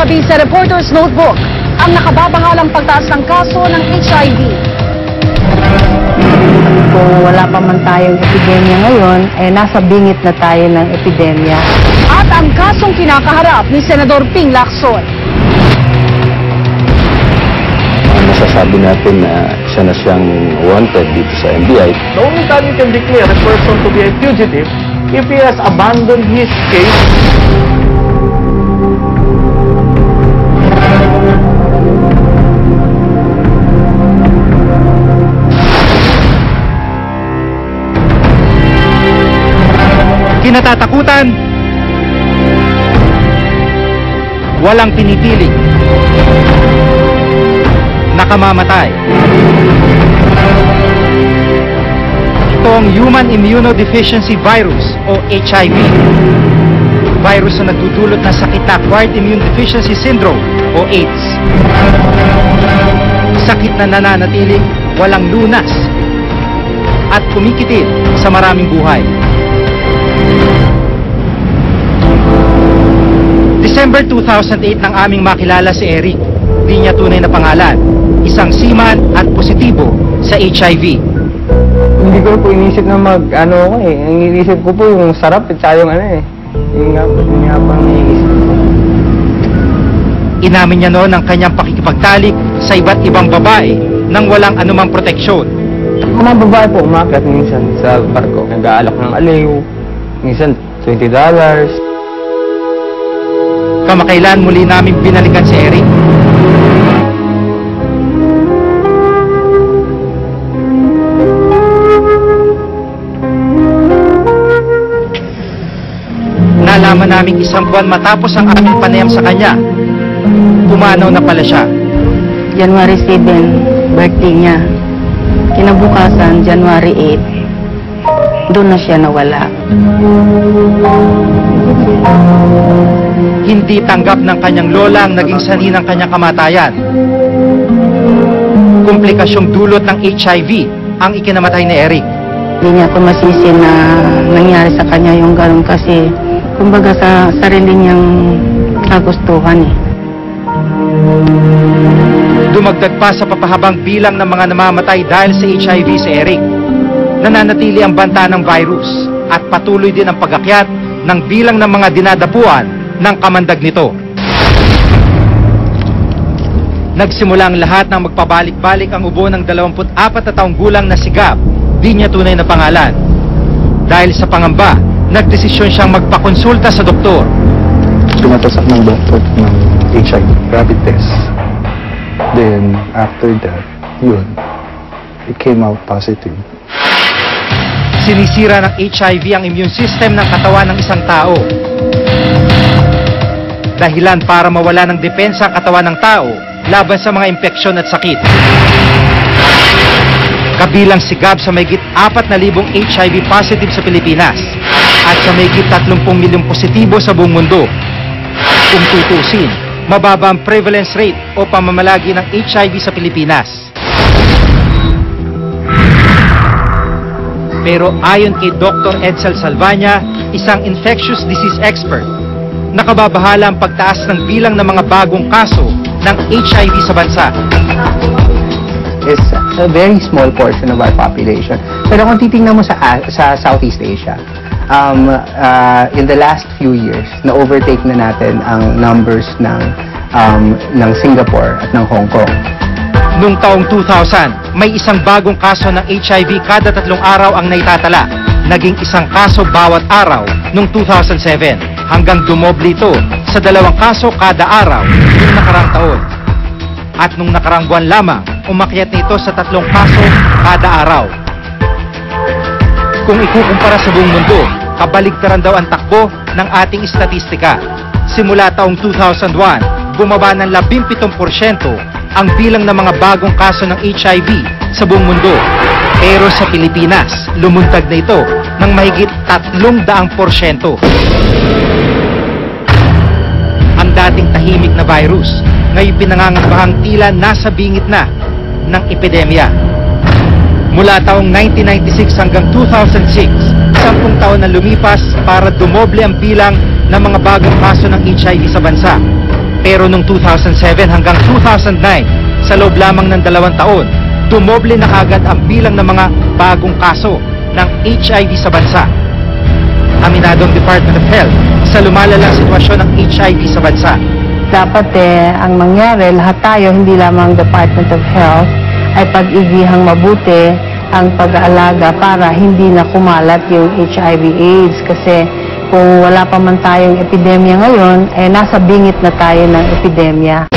gabi sa Reporter's Notebook ang nakababahalang pagtaas ng kaso ng HIV. Kung wala pa man tayong epidemya ngayon, eh nasa bingit na tayo ng epidemya. At ang kasong kinakaharap ni Senador Ping Lacson. Ang masasabi natin na siya na siyang wanted dito sa NBI. The only time you can declare a person to be a fugitive if he has abandoned his case kinatatakutan, walang pinipili, nakamamatay. Ito ang Human Immunodeficiency Virus o HIV. Virus na nagdudulot ng sakit na Acquired Immune Deficiency Syndrome o AIDS. Sakit na nananatiling walang lunas at kumikitil sa maraming buhay. December 2008 nang aming makilala si Eric. Di niya tunay na pangalan. Isang seaman at positibo sa HIV. Hindi ko po inisip na mag, ano ako eh. Ang inisip ko po yung sarap at saka yung ano eh. Yung nga po, yung nga po ang iniisip ko. Inamin niya noon ang kanyang pakikipagtalik sa iba't ibang babae nang walang anumang proteksyon. Mga babae po umakyat minsan sa barko. Nag-aalok ng aliw. Minsan, $20. Kamakailan muli namin binalikan si Eric. Nalaman namin isang buwan matapos ang aming panayam sa kanya. Pumanaw na pala siya. January 7, birthday niya. Kinabukasan, January 8, doon na siya nawala. Hindi tanggap ng kanyang lola ang naging sani ng kanyang kamatayan. Komplikasyong dulot ng HIV ang ikinamatay ni Eric. Hindi niya ako masisi na nangyari sa kanya yung ganun kasi kumbaga sa sarili niyang kagustuhan eh. Dumagdag pa sa papahabang bilang ng mga namamatay dahil sa HIV si Eric. Nananatili ang banta ng virus at patuloy din ang pagakyat ng bilang ng mga dinadapuan ng kamandag nito. Nagsimula ang lahat ng magpabalik-balik ang ubo ng 24 na taong gulang na si Gab, di niya tunay na pangalan. Dahil sa pangamba, nagdesisyon siyang magpakonsulta sa doktor. Tumatasak ng doktor ng HIV rapid test. Then, after that, yun, it came out positive. Sinisira ng HIV ang immune system ng katawan ng isang tao. Dahilan para mawala ng depensa ang katawan ng tao laban sa mga impeksyon at sakit. Kabilang si Gab sa mayigit 4,000 HIV positive sa Pilipinas at sa mayigit 30 milyong positibo sa buong mundo. Kung tutusin, mababa ang prevalence rate o pamamalagi ng HIV sa Pilipinas. Pero ayon kay Dr. Edsel Salvania, isang infectious disease expert, nakababahala ang pagtaas ng bilang ng mga bagong kaso ng HIV sa bansa. is a very small portion of our population. Pero kung titingnan mo sa, sa Southeast Asia, um, uh, in the last few years, na-overtake na natin ang numbers ng, um, ng Singapore at ng Hong Kong. Noong taong 2000, may isang bagong kaso ng HIV kada tatlong araw ang naitatala. Naging isang kaso bawat araw noong 2007 hanggang dumoble ito sa dalawang kaso kada araw noong nakarang taon. At nung nakarang buwan lamang, umakyat na ito sa tatlong kaso kada araw. Kung ikukumpara sa buong mundo, kabaligtaran daw ang takbo ng ating istatistika. Simula taong 2001, bumaba ng 17% ang bilang ng mga bagong kaso ng HIV sa buong mundo. Pero sa Pilipinas, lumuntag na ito ng mahigit 300%. Ang dating tahimik na virus, ngayon pinangangambahang tila nasa bingit na ng epidemya. Mula taong 1996 hanggang 2006, sampung taon na lumipas para dumoble ang bilang ng mga bagong kaso ng HIV sa bansa. Pero noong 2007 hanggang 2009, sa loob lamang ng dalawang taon, dumoble na kagad ang bilang ng mga bagong kaso ng HIV sa bansa. Aminado ang Department of Health sa lumalalang sitwasyon ng HIV sa bansa. Dapat eh, ang mangyari, lahat tayo, hindi lamang Department of Health, ay pag-igihang mabuti ang pag-aalaga para hindi na kumalat yung HIV AIDS. Kasi kung wala pa man tayong epidemya ngayon, eh nasa bingit na tayo ng epidemya.